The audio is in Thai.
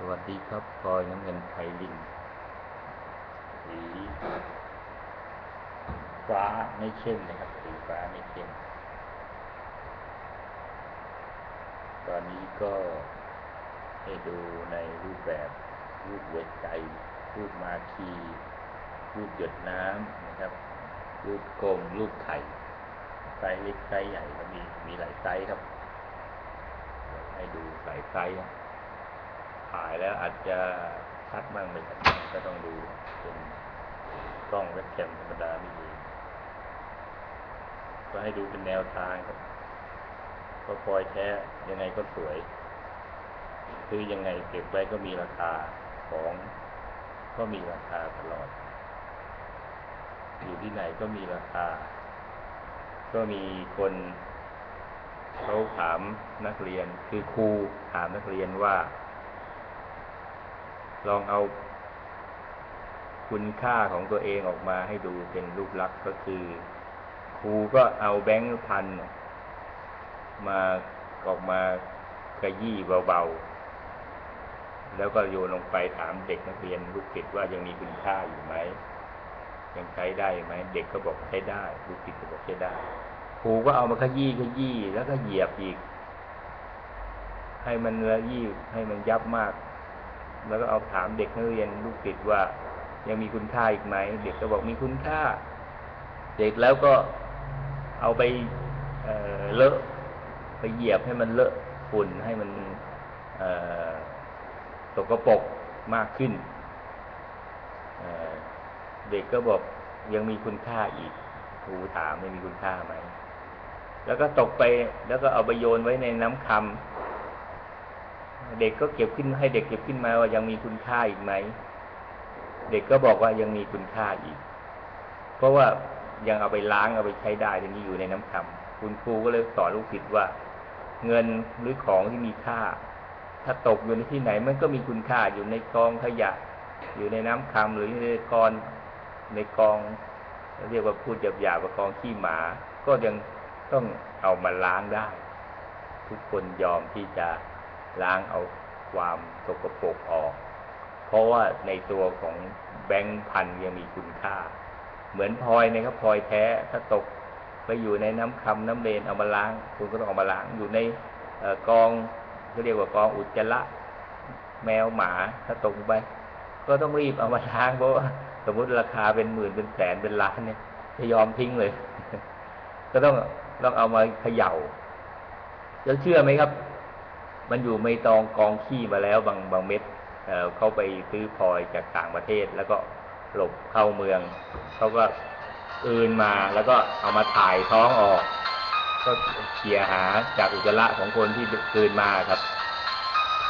สวัสดีครับพลอยน้ำเงินไทลินสีฟ้าไม่เข้มนะครับสีฟ้าไม่เข้มตอนนี้ก็ให้ดูในรูปแบบรูปหัวใจ รูปมาคี รูปหยดน้ำนะครับ รูปกลมรูปไข่ไซส์เล็กไซส์ใหญ่ก็มีมีหลายไซส์ครับ ให้ดูหลายไซส์นะ ถ่ายแล้วอาจจะชัดบ้างไม่ชัดบ้ก็ต้องดูเป็นกล้องเว็บแคมธรรมดาไม่ดีก็ให้ดูเป็นแนวทางครับก็พลอยแท้ยังไงก็สวย คือยังไงเก็บไว้ก็มีราคาของก็มีราคาตลอด อยู่ที่ไหนก็มีราคา ก็มีคนเขาถามนักเรียนคือครูถามนักเรียนว่า ลองเอาคุณค่าของตัวเองออกมาให้ดูเป็นรูปลักษณ์ก็คือ ครูก็เอาแบงค์พันมาออกมาขยี้เบาๆ แล้วก็โยนลงไปถามเด็กนักเรียนลูกศิษย์ว่ายังมีคุณค่าอยู่ไหมยังใช้ได้ไหมเด็กก็บอกใช้ได้ลูกศิษย์ก็บอกใช้ได้ ครูก็เอามาขยี้ขยี้แล้วก็เหยียบอีก ให้มันละยี่ให้มันยับมาก แล้วก็เอาถามเด็กนักเรียนลูกศิษย์ว่า ยังมีคุณค่าอีกไหม เด็กก็บอกมีคุณค่า เด็กแล้วก็เอาไปเเลอะไปเหยียบให้มันเลอะฝุ่นให้มันเอ่อสกปรกมากขึ้นเเด็กก็บอกยังมีคุณค่าอีกครูถามไม่มีคุณค่าไหมแล้วก็ตกไปแล้วก็เอาไปโยนไว้ในน้ำคำ เด็กก็เก็บขึ้นให้เด็กเก็บขึ้นมาว่ายังมีคุณค่าอีกไหม เด็กก็บอกว่ายังมีคุณค่าอีก เพราะว่ายังเอาไปล้างเอาไปใช้ได้ทีนี้อยู่ในน้ำคำคุณครูก็เลยสอนลูกศิษย์ว่า เงินหรือของที่มีค่า ถ้าตกอยู่ในที่ไหนมันก็มีคุณค่าอยู่ในกองขยะ อยู่ในน้ำคำหรือในกองในกอง เรียกว่าพูดหยาบๆว่ากองขี้หมา ก็ยังต้องเอามาล้างได้ ทุกคนยอมที่จะ ล้างเอาความสกปรกออก เพราะว่าในตัวของแบงค์พันยังมีคุณค่า เหมือนพลอยนะครับพลอยแท้ถ้าตกไปอยู่ในน้ำคำน้ำเลนเอามาล้าง คุณก็ต้องเอามาล้างอยู่ในอกองก็เรียกว่ากองอุจจาระแมวหมาถ้าตกไป ก็ต้องรีบเอามาล้างเพราะว่าสมมติราคาเป็นหมื่นเป็นแสนเป็นล้านเนี่ยจะยอมทิ้งเลย ก็ต้องต้องเอามาเขย่าแล้วเชื่อไหมครับ มันอยู่ไม่ตองกองขี้มาแล้วบางบางเม็ดเอ่อเขาไปซื้อพลอยจากต่างประเทศ แล้วก็หลบเข้าเมือง เขาก็อื่นมาแล้วก็เอามาถ่ายท้องออก ก็เขี่ยหาจากอุจจาระของคนที่คืนมาครับ